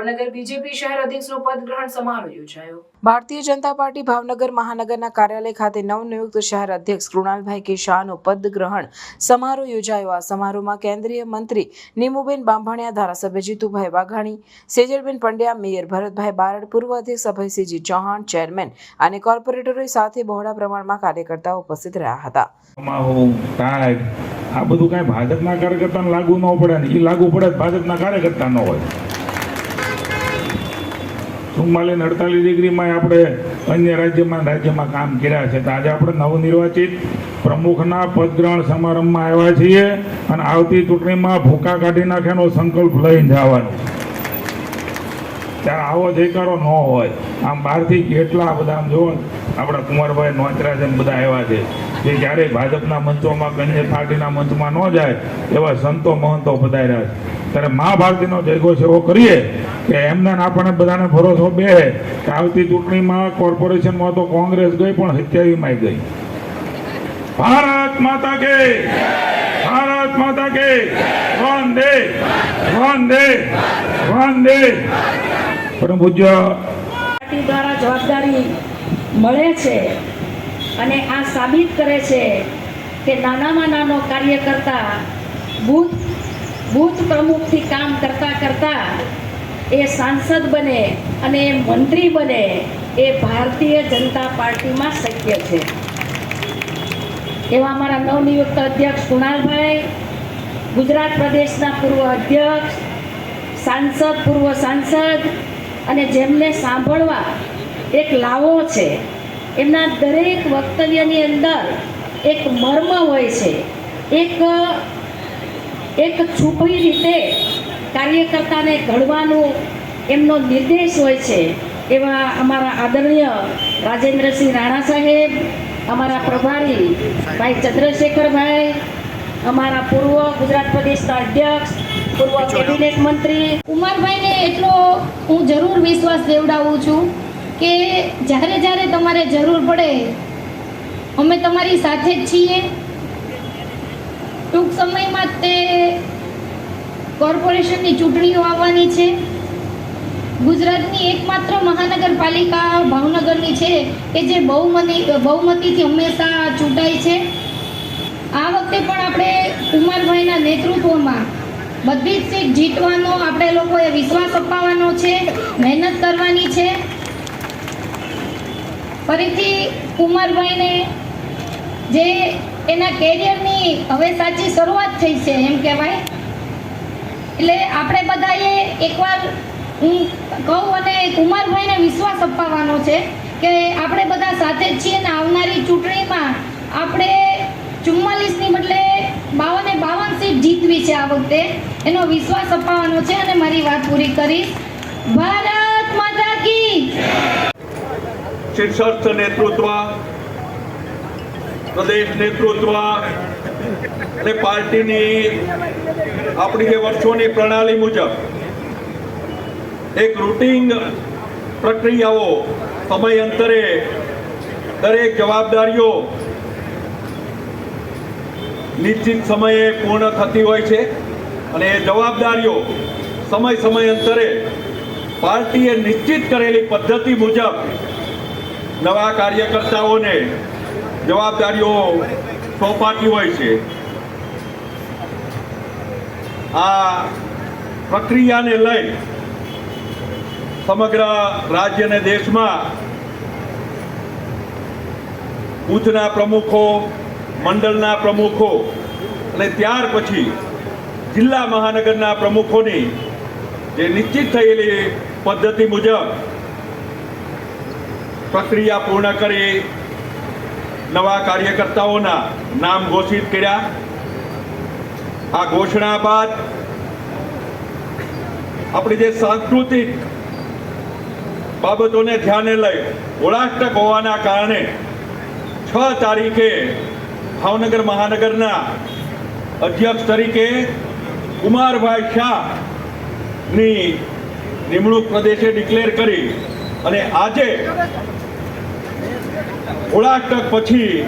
Bhavnagar BJP શહેર અધ્યક્ષનો પદ સમારોહ યોજાયો. ભારતીય જનતા પાર્ટી ભાવનગર મહાનગરના કાર્યાલય ખાતે નવનિયુક્ત શહેર અધ્યક્ષ કૃણાલભાઈ કે શાહનો સમારોહ યોજાયો. આ સમારોહમાં કેન્દ્રીય મંત્રી નીમુબેન બાંભણિયા, ધારાસભ્ય જીતુભાઈ વાઘાણી, સેજલબેન પંડ્યા, મેયર ભરતભાઈ બારડ, પૂર્વ અધ્યક્ષ અભયસિંહજી ચૌહાણ, ચેરમેન અને કોર્પોરેટરો સાથે બહોળા પ્રમાણમાં કાર્યકર્તાઓ ઉપસ્થિત રહ્યા હતા. આ બધું કાંઈ ભાજપના કાર્યકર્તાને લાગુ ન પડે ને એ લાગુ પડે ભાજપના કાર્યકર્તા ન હોય. ચુમ્માલીસ અડતાલીસ ડિગ્રીમાં આપણે અન્ય રાજ્યમાં રાજ્યમાં કામ કર્યા છે. તો આજે આપણે નવનિર્વાચિત પ્રમુખના પદગ્રહણ સમારંભમાં આવ્યા છીએ અને આવતી ચૂંટણીમાં ભૂકા કાઢી નાખ્યાનો સંકલ્પ લઈને જવાનો. ત્યારે આવો જયકારો ન હોય. આમ બહારથી કેટલા બધા આમ જુઓ આપણા કુંવરભાઈ નોચરા છે ને બધા આવ્યા છે. જે ક્યારેય ભાજપના મંચોમાં કે પાર્ટીના મંચમાં ન જાય એવા સંતો મહંતો પધાર્યા છે. ત્યારે મા ભારતીનો જયઘોષ એવો કરીએ કે એમને આપણને બધાને ભરોસો બે કે આવતી ચૂંટણીમાં કોર્પોરેશનમાં તો કોંગ્રેસ ગઈ પણ હત્યાવીમાં ગઈ. ભારત માતા કે ભારત માતા કે વંદે. વંદે. વંદે. પરમ પૂજ્ય દ્વારા જવાબદારી મળે છે અને આ સાબિત કરે છે કે નાનામાં નાનો કાર્યકર્તા, બૂથ બૂથ પ્રમુખથી કામ કરતાં કરતાં એ સાંસદ બને અને એ મંત્રી બને, એ ભારતીય જનતા પાર્ટીમાં શક્ય છે. એવા અમારા નવનિયુક્ત અધ્યક્ષ કુણાલભાઈ, ગુજરાત પ્રદેશના પૂર્વ અધ્યક્ષ, સાંસદ, પૂર્વ સાંસદ, અને જેમને સાંભળવા એક લાવો છે, એમના દરેક વક્તવ્યની અંદર એક મર્મ હોય છે. એક એક છુપી રીતે કાર્યકર્તાને ઘડવાનો એમનો નિર્દેશ હોય છે, એવા અમારા આદરણીય રાજેન્દ્રસિંહ રાણા સાહેબ, અમારા પ્રભારી ભાઈ ચંદ્રશેખરભાઈ, અમારા પૂર્વ ગુજરાત પ્રદેશના અધ્યક્ષ, પૂર્વ કેબિનેટ મંત્રી. કુમારભાઈને એટલો હું જરૂર વિશ્વાસ દેવડાવું છું કે જ્યારે જ્યારે તમારે જરૂર પડે, અમે તમારી સાથે જ છીએ ટૂંક સમયમાં જ તે કોર્પોરેશનની ચૂંટણીઓ આવવાની છે. ગુજરાતની એકમાત્ર મહાનગરપાલિકા ભાવનગરની છે કે જે બહુમતી, બહુમતીથી હંમેશા ચૂંટાય છે. આ વખતે પણ આપણે કુમારભાઈના નેતૃત્વમાં બધી જ સીટ જીતવાનો આપણે લોકોએ વિશ્વાસ અપાવવાનો છે, મહેનત કરવાની છે. ફરીથી કુમારભાઈને જે એના કેરિયરની હવે સાચી શરૂઆત થઈ છે, એમ કહેવાય. એટલે આપણે બધાએ એકવાર હું કહું અને કુમારભાઈને વિશ્વાસ અપાવવાનો છે કે આપણે બધા સાથે જ છીએ ને આવનારી ચૂંટણીમાં આપણે ચુમ્માલીસની બદલે બાવને બાવન સીટ જીતવી છે આ વખતે. એનો વિશ્વાસ અપાવવાનો છે અને મારી વાત પૂરી કરીશ. ભારત માતા કી શીર્ષસ્થ નેતૃત્વ, પ્રદેશ નેતૃત્વ અને પાર્ટીની આપણી જે વર્ષોની પ્રણાલી મુજબ એક રૂટિન પ્રક્રિયાઓ સમય અંતરે દરેક જવાબદારીઓ નિશ્ચિત સમયે પૂર્ણ થતી હોય છે અને એ જવાબદારીઓ સમય સમય અંતરે પાર્ટીએ નિશ્ચિત કરેલી પદ્ધતિ મુજબ નવા કાર્યકર્તાઓને જવાબદારીઓ સોંપાતી હોય છે. આ પ્રક્રિયાને લઈ સમગ્ર રાજ્ય અને દેશમાં બુથના પ્રમુખો, મંડળના પ્રમુખો અને ત્યાર પછી જિલ્લા મહાનગરના પ્રમુખોની જે નિશ્ચિત થયેલી પદ્ધતિ મુજબ પ્રક્રિયા પૂર્ણ કરી નવા કાર્યકર્તાઓના નામ ઘોષિત કર્યા. આ ઘોષણા બાદ આપણી જે સાંસ્કૃતિક બાબતોને ધ્યાને લઈ ઓળાષ્ટક હોવાના કારણે છ તારીખે ભાવનગર મહાનગરના અધ્યક્ષ તરીકે કુમારભાઈ શાહની નિમણૂક પ્રદેશે ડિક્લેર કરી અને આજે ઓળાટક પછી